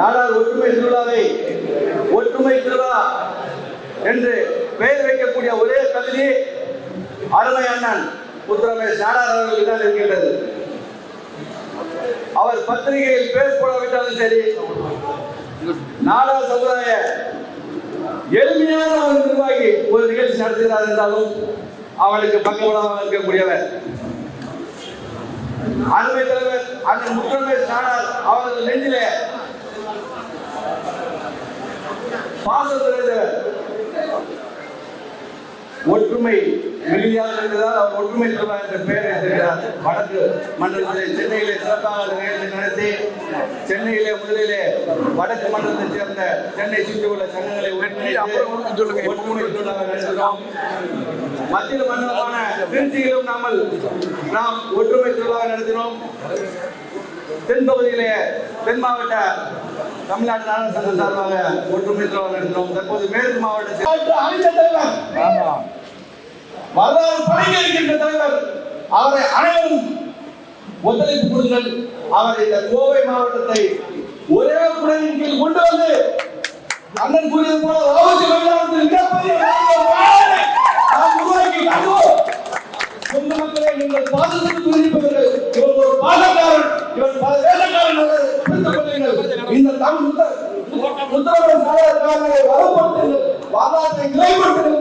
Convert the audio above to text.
நாடார் ஒற்றுமை திருவிழாவை ஒற்றுமை திருவிழா என்று பெயர் வைக்கக்கூடிய ஒரே தகுதி அருமை அண்ணன் உத்தரமேஷ் நாடார் அவர்களுக்கு தான் இருக்கின்றது. அவர் பத்திரிகையில் பேர் போடாவிட்டாலும் சரி நாடார் சமுதாய எளிமையான ஒரு நிர்வாகி ஒரு நிகழ்ச்சி நடத்துகிறார் என்றாலும் அவளுக்கு பக்கபலமாக இருக்கக்கூடியவர். அருமை தலைவர் அண்ணன் முத்தரமேஷ் நாடார் அவரது நெஞ்சிலே நிறைந்தவர் ஒற்றுமை மிகுதியாக இருந்ததால் அவர் ஒற்றுமை திருவிழா என்ற பெயர் எடுத்திருக்கிறார் வடக்கு மண்டலத்திலே சென்னையிலே சிறப்பாக நிகழ்ச்சி நடத்தி சென்னையிலே முதலிலே வடக்கு மண்டலத்தைச் சேர்ந்த சென்னை சுற்றியுள்ள சங்கங்களை நடத்துகிறோம் மத்திய மண்டலமான திருச்சியிலும் நாமல் நாம் ஒற்றுமை திருவிழாவை நடத்தினோம். தென் பகுதியிலே தென் மாவட்ட தமிழ்நாடு சங்கம் சார்பாக ஒற்றுமை நடத்தினோம் தற்போது மேற்கு மாவட்டத்தில் அமைச்சர் தலைவர். வரலாறு பழங்கி இருக்கின்ற தலைவர். அவரை அனைவரும் ஒத்துழைப்பு கொடுங்கள். அவர் இந்த கோவை மாவட்டத்தை ஒரே குடையின் கீழ் கொண்டு வந்து அண்ணன் கூறியது போல உத்தரவு சாதனை வரப்படுத்துங்கள் வரலாற்றை நிலைப்படுத்துங்கள்